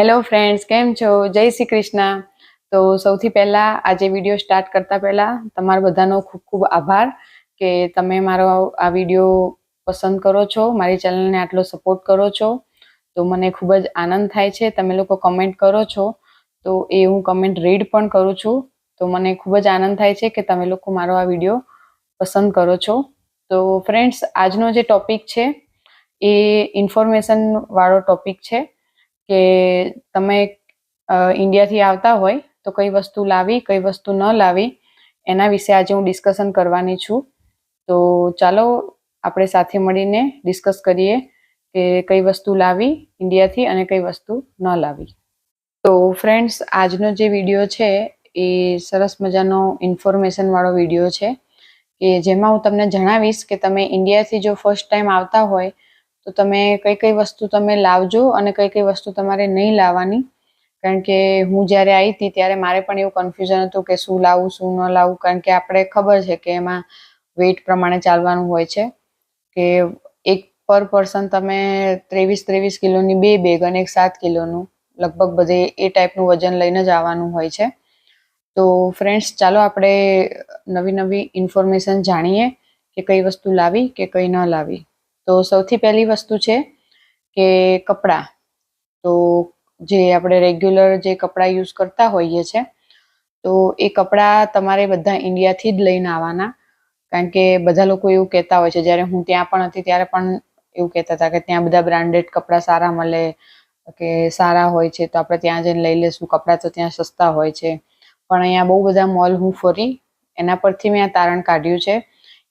Hello friends કેમ છો? જય શ્રી કૃષ્ણ. તો સૌથી પહેલા આજે વીડિયો સ્ટાર્ટ કરતા પહેલા તમારા બધાનો ખૂબ ખૂબ આભાર કે તમે મારો આ વીડિયો પસંદ કરો છો, મારી ચેનલને આટલો સપોર્ટ કરો છો. તો મને ખૂબ જ આનંદ થાય છે. તમે લોકો કમેન્ટ કરો છો, તો એ હું કમેન્ટ રીડ પણ કરું છું. તો મને ખૂબ જ આનંદ થાય છે કે તમે લોકો મારો આ વીડિયો પસંદ કરો છો. તો ફ્રેન્ડ્સ આજનો જે ટોપિક છે એ ઇન્ફોર્મેશન વાળો ટોપિક છે. કે તમે ઇન્ડિયાથી આવતા હોય તો કઈ વસ્તુ લાવી, કઈ વસ્તુ ન લાવી, એના વિશે આજે હું ડિસ્કશન કરવાની છું. તો ચાલો આપણે સાથે મળીને ડિસ્કસ કરીએ કે કઈ વસ્તુ લાવી ઇન્ડિયાથી અને કઈ વસ્તુ ન લાવી. તો ફ્રેન્ડ્સ, આજનો જે વીડિયો છે એ સરસ મજાનો ઇન્ફોર્મેશન વાળો વીડિયો છે કે જેમાં હું તમને જણાવીશ કે તમે ઇન્ડિયાથી જો ફર્સ્ટ ટાઈમ આવતા હોય તો તમે કઈ કઈ વસ્તુ તમે લાવજો અને કઈ કઈ વસ્તુ તમારે નહીં લાવવાની. કારણ કે હું જ્યારે આવી હતી ત્યારે મારે પણ એવું કન્ફ્યુઝન હતું કે શું લાવવું શું ન લાવવું કારણ કે આપણે ખબર છે કે એમાં વેઇટ પ્રમાણે ચાલવાનું હોય છે. કે એક પર પર્સન તમે ત્રેવીસ ત્રેવીસ કિલોની બે બેગ અને એક સાત કિલોનું, લગભગ બધે એ ટાઈપનું વજન લઈને જ આવવાનું હોય છે. તો ફ્રેન્ડ્સ ચાલો આપણે નવી નવી ઇન્ફોર્મેશન જાણીએ કે કઈ વસ્તુ લાવી કે કઈ ન લાવી. તો સૌથી પહેલી વસ્તુ છે કે કપડાં. તો જે આપણે રેગ્યુલર જે કપડાં યુઝ કરતા હોઈએ છે, તો એ કપડાં તમારે બધા ઇન્ડિયાથી જ લઈને આવવાના. કારણ કે બધા લોકો એવું કહેતા હોય છે, જ્યારે હું ત્યાં પણ હતી ત્યારે પણ એવું કહેતા હતા કે ત્યાં બધા બ્રાન્ડેડ કપડાં સારા મળે, કે સારા હોય છે, તો આપણે ત્યાં જઈને લઈ લેશું કપડાં તો ત્યાં સસ્તા હોય છે. પણ અહીંયા બહુ બધા મોલ હું ફરી, એના પરથી મેં આ તારણ કાઢ્યું છે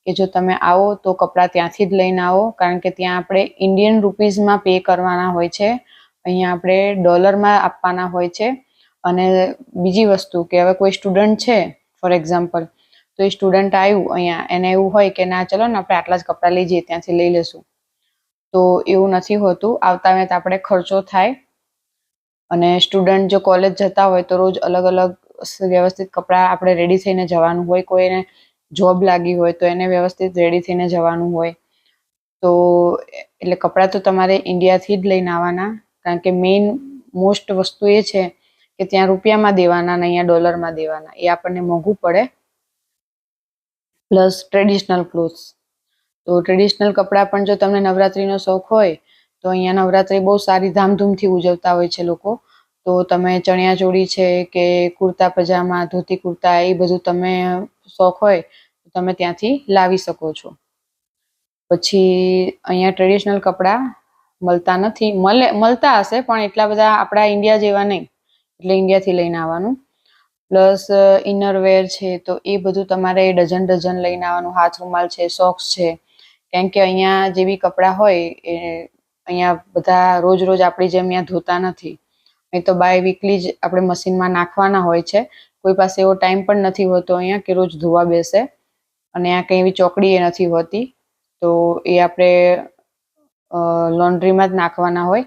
કે જો તમે આવો તો કપડાં ત્યાંથી જ લઈને આવો. કારણ કે ત્યાં આપણે ઇન્ડિયન રૂપીઝમાં પે કરવાના હોય છે. અહીંયા આપણે ડોલરમાં આપવાના હોય છે. અને બીજી વસ્તુ કે હવે કોઈ સ્ટુડન્ટ છે ફોર એક્ઝામ્પલ તો એ સ્ટુડન્ટ આવ્યું અહીંયા, એને એવું હોય કે ના, ચલો ને આપણે આટલા જ કપડાં લઈ જઈએ, ત્યાંથી લઈ લેશું. તો એવું નથી હોતું. આવતા વેત આપણે ખર્ચો થાય. અને સ્ટુડન્ટ જો કોલેજ જતા હોય તો રોજ અલગ અલગ વ્યવસ્થિત કપડાં આપણે રેડી થઈને જવાનું હોય. કોઈને જોબ લાગી હોય તો એને વ્યવસ્થિત રેડી થઈને જવાનું હોય. તો એટલે કપડાં તો તમારે ઇન્ડિયાથી જ લઈને આવવાના. કારણ કે મેઇન મોસ્ટ વસ્તુ એ છે કે ત્યાં રૂપિયામાં દેવાના ને અહીંયા ડોલરમાં દેવાના. એ આપણને મોંઘું પડે. પ્લસ ટ્રેડિશનલ ક્લોથ્સ તો ટ્રેડિશનલ કપડાં પણ જો તમને નવરાત્રીનો શોખ હોય તો અહીંયા નવરાત્રી બહુ સારી ધામધૂમથી ઉજવતા હોય છે લોકો. તો તમે ચણિયા ચોળી છે કે કુર્તા પજામા, ધોતી કુર્તા એ બધું તમે શોખ હોય તો તમે ત્યાંથી લાવી શકો છો. પછી અહીંયા ટ્રેડિશનલ કપડાં મળતા નથી. મળે મળતા હશે પણ એટલા બધા આપણા ઇન્ડિયા જેવા નહીં. એટલે ઇન્ડિયાથી લઈને આવવાનું. પ્લસ ઇનરવેર છે તો એ બધું તમારે ડઝન ડઝન લઈને આવવાનું. હાથ રૂમાલ છે સોક્સ છે. કેમ કે અહીંયા જેવી કપડાં હોય એ અહીંયા બધા રોજ રોજ આપણી જેમ અહીંયા ધોતા નથી. અહીં તો બાય વીકલી જ આપણે મશીનમાં નાખવાના હોય છે. કોઈ પાસે એવો ટાઈમ પણ નથી હોતો અહીંયા કે રોજ ધોવા બેસે અને આ કંઈ એવી ચોકડી એ નથી હોતી. તો એ આપણે લોન્ડ્રીમાં જ નાખવાના હોય.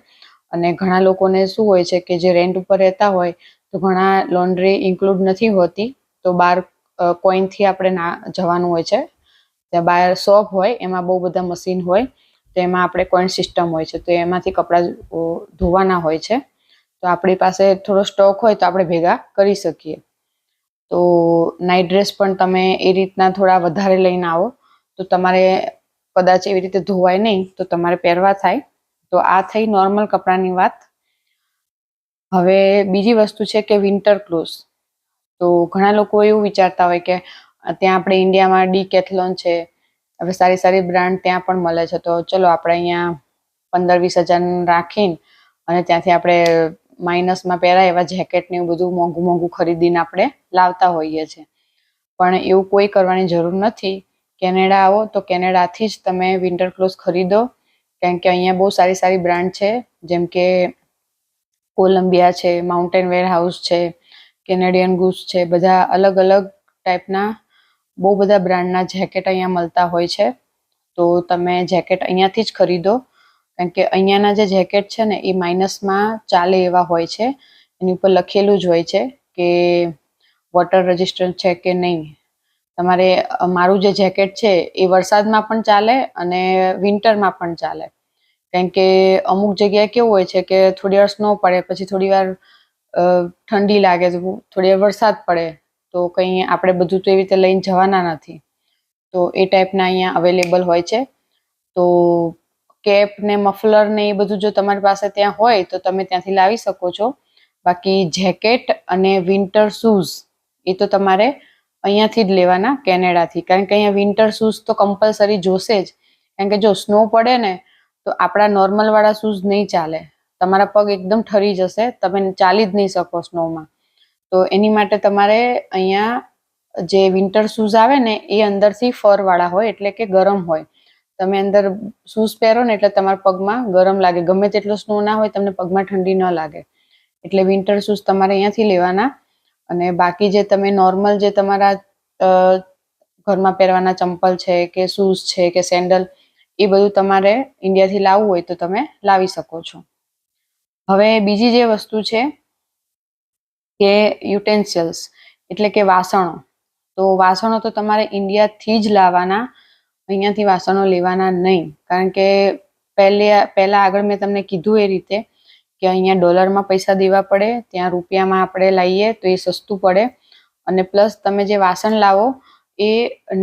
અને ઘણા લોકોને શું હોય છે કે જે રેન્ટ ઉપર રહેતા હોય તો ઘણા લોન્ડ્રી ઇન્ક્લુડ નથી હોતી. તો બાર કોઈનથી આપણે ના, જવાનું હોય છે. ત્યાં બહાર શોપ હોય, એમાં બહુ બધા મશીન હોય. તો એમાં આપણે કોઈન સિસ્ટમ હોય છે. તો એમાંથી કપડાં ધોવાના હોય છે. તો આપણી પાસે થોડો સ્ટોક હોય તો આપણે ભેગા કરી શકીએ. તો નાઇટ ડ્રેસ પણ તમે એ રીતના થોડા વધારે લઈને આવો. તો તમારે કદાચ એવી રીતે ધોવાય નહીં, તો તમારે પહેરવા થાય. તો આ થઈ નોર્મલ કપડાની વાત. હવે બીજી વસ્તુ છે કે વિન્ટર ક્લોઝ તો ઘણા લોકો એવું વિચારતા હોય કે ત્યાં આપણે ઇન્ડિયામાં ડી કેથલોન છે. હવે સારી સારી બ્રાન્ડ ત્યાં પણ મળે છે. તો ચલો આપણે અહીંયા પંદર વીસ હજાર રાખીને અને ત્યાંથી આપણે માઇનસમાં પહેરાય એવા જેકેટ ને એવું બધું મોંઘું મોંઘું ખરીદીને આપણે લાવતા હોઈએ છીએ. પણ એવું કોઈ કરવાની જરૂર નથી. કેનેડા આવો તો કેનેડાથી જ તમે વિન્ટર ક્લોથ ખરીદો. કારણ કે અહીંયા બહુ સારી સારી બ્રાન્ડ છે. જેમ કે કોલંબિયા છે માઉન્ટેન વેર હાઉસ છે કેનેડિયન ગુસ છે, બધા અલગ અલગ ટાઈપના બહુ બધા બ્રાન્ડના જેકેટ અહીંયા મળતા હોય છે. તો તમે જેકેટ અહીંયાથી જ ખરીદો. કારણ કે અહીંયાના જે જેકેટ છે ને, એ માઇનસમાં ચાલે એવા હોય છે. એની ઉપર લખેલું જ હોય છે કે વોટર રેઝિસ્ટન્ટ છે કે નહીં. તમારે મારું જે જેકેટ છે એ વરસાદમાં પણ ચાલે અને વિન્ટરમાં પણ ચાલે. કારણ કે અમુક જગ્યાએ કેવું હોય છે કે થોડી વાર સ્નો પડે, પછી થોડી વાર ઠંડી લાગે થોડી વાર વરસાદ પડે, તો કંઈ આપણે બધું તો એવી રીતે લઈને જવાના નથી. તો એ ટાઈપના અહીંયા અવેલેબલ હોય છે. તો કેપ ને મફલર ને એ બધું જો તમારી પાસે ત્યાં હોય તો તમે ત્યાંથી લાવી શકો છો. બાકી જેકેટ અને વિન્ટર શૂઝ એ તો તમારે અહીંયાથી જ લેવાના, કેનેડાથી. કારણ કે અહીંયા વિન્ટર શૂઝ તો કમ્પલસરી જોશે જ. કારણ કે જો સ્નો પડે ને, તો આપણા નોર્મલવાળા શૂઝ નહીં ચાલે. તમારા પગ એકદમ ઠરી જશે, તમે ચાલી જ નહીં શકો સ્નોમાં તો એની માટે તમારે અહીંયા જે વિન્ટર શૂઝ આવે ને, એ અંદરથી ફરવાળા હોય, એટલે કે ગરમ હોય. તમે અંદર શૂઝ પહેરો ને એટલે તમારા પગમાં ગરમ લાગે. ગમે તેટલો સ્નો ના હોય તમને પગમાં ઠંડી ન લાગે. એટલે વિન્ટર શૂઝ તમારે અહીંયાથી લેવાના. અને બાકી જે તમે નોર્મલ જે તમારા ઘરમાં પહેરવાના ચંપલ છે કે શૂઝ છે કે સેન્ડલ એ બધું તમારે ઇન્ડિયાથી લાવવું હોય તો તમે લાવી શકો છો. હવે બીજી જે વસ્તુ છે કે યુટેન્સિલ્સ એટલે કે વાસણો. તો વાસણો તો તમારે ઇન્ડિયાથી જ લાવવાના. અહીંયાથી વાસણો લેવાના નહીં. કારણ કે પહેલે, પહેલા આગળ મેં તમને કીધું એ રીતે કે અહીંયા ડોલરમાં પૈસા દેવા પડે, ત્યાં રૂપિયામાં આપણે લાવીએ તો એ સસ્તું પડે. અને પ્લસ તમે જે વાસણ લાવો, એ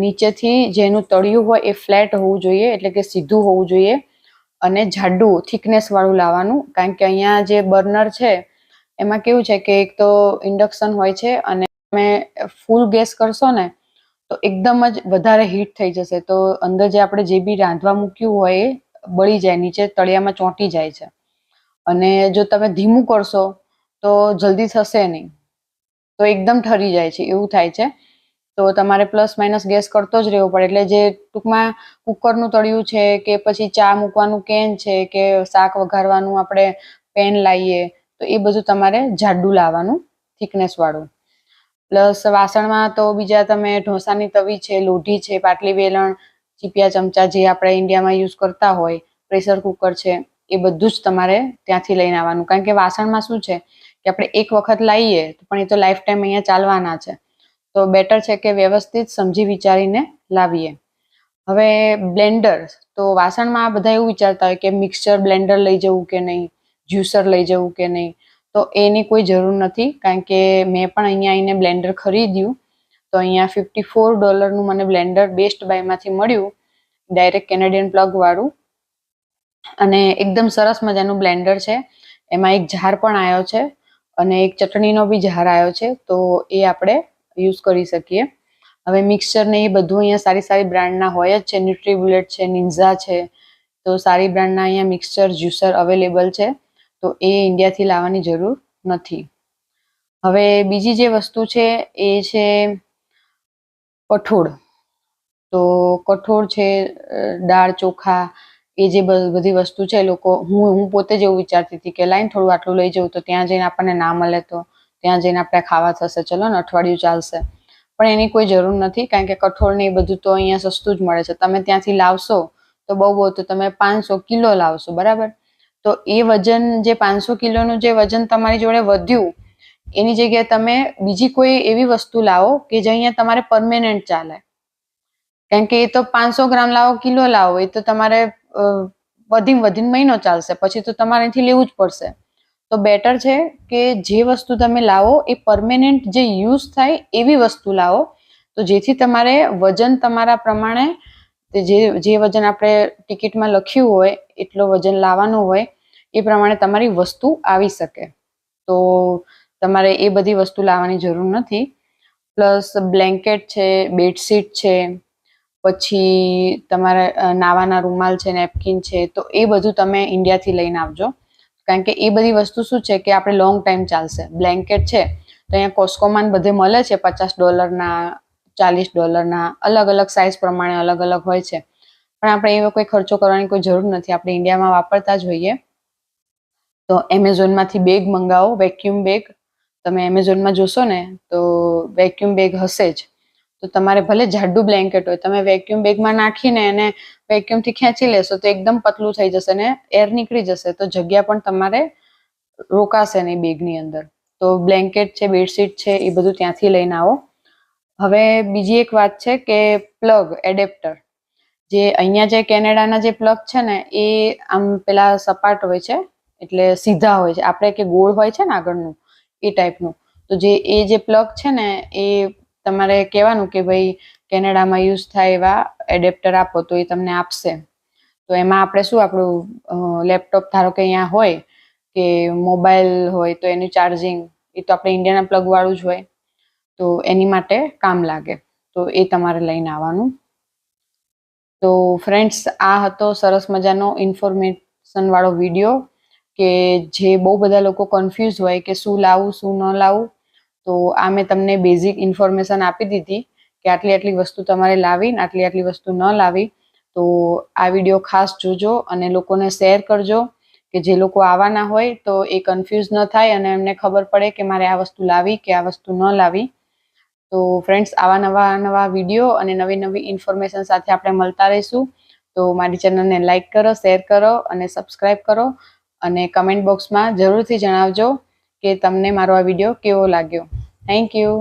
નીચેથી જેનું તળિયું હોય એ ફ્લેટ હોવું જોઈએ, એટલે કે સીધું હોવું જોઈએ. અને જાડું થિકનેસવાળું લાવવાનું. કારણ કે અહીંયા જે બર્નર છે, એમાં કેવું છે કે એક તો ઇન્ડક્શન હોય છે અને તમે ફૂલ ગેસ કરશો ને તો એકદમ જ વધારે હીટ થઈ જશે. તો અંદર જે આપણે જે બી રાંધવા મૂક્યું હોય એ બળી જાય, નીચે તળિયામાં ચોંટી જાય છે. અને જો તમે ધીમું કરશો તો જલ્દી થશે નહીં. તો એકદમ ઠરી જાય છે, એવું થાય છે. તો તમારે પ્લસ માઇનસ ગેસ કરતો જ રહેવો પડે. એટલે જે ટૂંકમાં કુકરનું તળિયું છે કે પછી ચા મૂકવાનું કેન છે કે શાક વઘારવાનું આપણે પેન લાવીએ તો એ બધું તમારે જાડું લાવવાનું થિકનેસ વાળું. પ્લસ વાસણમાં તો બીજા તમે ઢોસાની તવી છે, લોઢી છે, પાટલી વેલણ, ચીપિયા ચમચા જે આપણે ઇન્ડિયામાં યુઝ કરતા હોય, પ્રેશર કુકર છે, એ બધું જ તમારે ત્યાંથી લઈને આવવાનું. કારણ કે વાસણમાં શું છે કે આપણે એક વખત લાવીએ પણ એ તો લાઈફ ટાઈમ અહીંયા ચાલવાના છે. તો બેટર છે કે વ્યવસ્થિત સમજી વિચારીને લાવીએ. હવે બ્લેન્ડર તો વાસણમાં બધા એવું વિચારતા હોય કે મિક્સચર બ્લેન્ડર લઈ જવું કે નહીં જ્યુસર લઈ જવું કે નહીં તો એની કોઈ જરૂર નથી, કારણ કે મેં પણ અહીંયા આવીને બ્લેન્ડર ખરીદ્યું. તો અહીંયા ફિફ્ટી ફોર ડોલરનું મને બ્લેન્ડર બેસ્ટ બાયમાંથી મળ્યું, ડાયરેક્ટ કેનેડિયન પ્લગવાળું. અને એકદમ સરસ મજાનું બ્લેન્ડર છે. એમાં એક જાર પણ આવ્યો છે અને એક ચટણીનો બી જાર આવ્યો છે, તો એ આપણે યુઝ કરી શકીએ. હવે મિક્સચર ને એ બધું અહીંયા સારી સારી બ્રાન્ડના હોય જ છે. ન્યુટ્રીબુલેટ છે નિન્ઝા છે, તો સારી બ્રાન્ડના અહીંયા મિક્સચર જ્યુસર અવેલેબલ છે. તો એ ઇન્ડિયાથી લાવવાની જરૂર નથી. હવે બીજી જે વસ્તુ છે એ છે કઠોળ. તો કઠોળ છે દાળ, ચોખા, એ જે બધી વસ્તુ છે લોકો, હું હું પોતે જ એવું વિચારતી હતી કે લાઈન થોડું આટલું લઈ જવું તો ત્યાં જઈને આપણને ના મળે તો, ત્યાં જઈને આપણે ખાવા થશે. ચલો ને, અઠવાડિયું ચાલશે. પણ એની કોઈ જરૂર નથી કારણ કે કઠોળ ને એ બધું તો અહીંયા સસ્તું જ મળે છે. તમે ત્યાંથી લાવશો તો બહુ બહુ તો તમે પાંચસો કિલો લાવશો, બરાબર? તો એ વજન જે પાંચસો કિલોનું જે વજન તમારી જોડે વધ્યું, એની જગ્યાએ તમે બીજી કોઈ એવી વસ્તુ લાવો કે જે અહીંયા તમારે પરમેનન્ટ ચાલે. કારણ કે એ તો પાંચસો ગ્રામ લાવો, કિલો લાવો, એ તો તમારે વધીને વધીને મહિનો ચાલશે. પછી તો તમારે અહીંથી લેવું જ પડશે. તો બેટર છે કે જે વસ્તુ તમે લાવો, એ પરમેનન્ટ જે યુઝ થાય એવી વસ્તુ લાવો. તો જેથી તમારે વજન તમારા પ્રમાણે તે જે જે વજન આપણે ટિકિટમાં લખ્યું હોય, એટલો વજન લાવવાનું હોય, એ પ્રમાણે તમારી વસ્તુ આવી શકે. તો તમારે એ બધી વસ્તુ લાવવાની જરૂર નથી. પ્લસ બ્લેન્કેટ છે, બેડશીટ છે, પછી તમારે નાવાના રૂમાલ છે, નેપકિન છે, તો એ બધું તમે ઇન્ડિયાથી લઈને આવજો. કારણ કે એ બધી વસ્તુ શું છે કે આપણે લોંગ ટાઈમ ચાલશે. બ્લેન્કેટ છે, તો અહીંયા કોસ્કોમાં બધે મળે છે પચાસ ડોલરના ચાલીસ ડોલરના અલગ અલગ સાઇઝ પ્રમાણે અલગ અલગ હોય છે. પણ આપણે એવો કોઈ ખર્ચો કરવાની કોઈ જરૂર નથી. આપણે ઇન્ડિયામાં વાપરતા જ હોઈએ. તો એમેઝોનમાંથી બેગ મંગાવો વેક્યુમ બેગ તમે એમેઝોનમાં જોશો ને, તો વેક્યુમ બેગ હશે જ. તો તમારે ભલે જાડું બ્લેન્કેટ હોય, તમે વેક્યુમ બેગમાં નાખીને એને વેક્યુમથી ખેંચી લેશો તો એકદમ પતલું થઈ જશે ને એર નીકળી જશે. તો જગ્યા પણ તમારે રોકાશે નહીં બેગની અંદર. તો બ્લેન્કેટ છે બેડશીટ છે, એ બધું ત્યાંથી લઈને આવો. હવે બીજી એક વાત છે કે પ્લગ એડેપ્ટર જે અહીંયા જે કેનેડાના જે પ્લગ છે ને, એ આમ પેલા સપાટ હોય છે, એટલે સીધા હોય છે. આપણે કે ગોળ હોય છે ને આગળનું, એ ટાઈપનું તો જે, એ જે પ્લગ છે ને, એ તમારે કહેવાનું કે ભાઈ કેનેડામાં યુઝ થાય એવા એડેપ્ટર આપો, તો એ તમને આપશે. તો એમાં આપણે શું આપણું લેપટોપ ધારો કે અહીંયા હોય, કે મોબાઈલ હોય, તો એનું ચાર્જિંગ એ તો આપણે ઇન્ડિયાના પ્લગ વાળું જ હોય. તો એની માટે કામ લાગે. તો એ તમારે લઈને આવવાનું. તો ફ્રેન્ડ્સ આ હતો સરસ મજાનો ઇન્ફોર્મેશન વાળો વીડિયો કે જે બહુ બધા લોકો કન્ફ્યુઝ હોય કે શું લાવવું શું ન લાવવું તો આ મેં તમને બેઝિક ઇન્ફોર્મેશન આપી દીધી કે આટલી આટલી વસ્તુ તમારે લાવી ને આટલી આટલી વસ્તુ ન લાવી. તો આ વીડિયો ખાસ જોજો અને લોકોને શેર કરજો કે જે લોકો આવવાના હોય તો એ કન્ફ્યુઝ ન થાય અને એમને ખબર પડે કે મારે આ વસ્તુ લાવી કે આ વસ્તુ ન લાવી. તો ફ્રેન્ડ્સ આવા નવા નવા વીડિયો અને નવી નવી ઇન્ફોર્મેશન સાથે આપણે મળતા રહીશું. તો મારી ચેનલને લાઇક કરો શેર કરો અને સબસ્ક્રાઈબ કરો અને કમેન્ટ બોક્સમાં જરૂરથી જણાવજો કે તમને મારો આ વીડિયો કેવો લાગ્યો. Thank you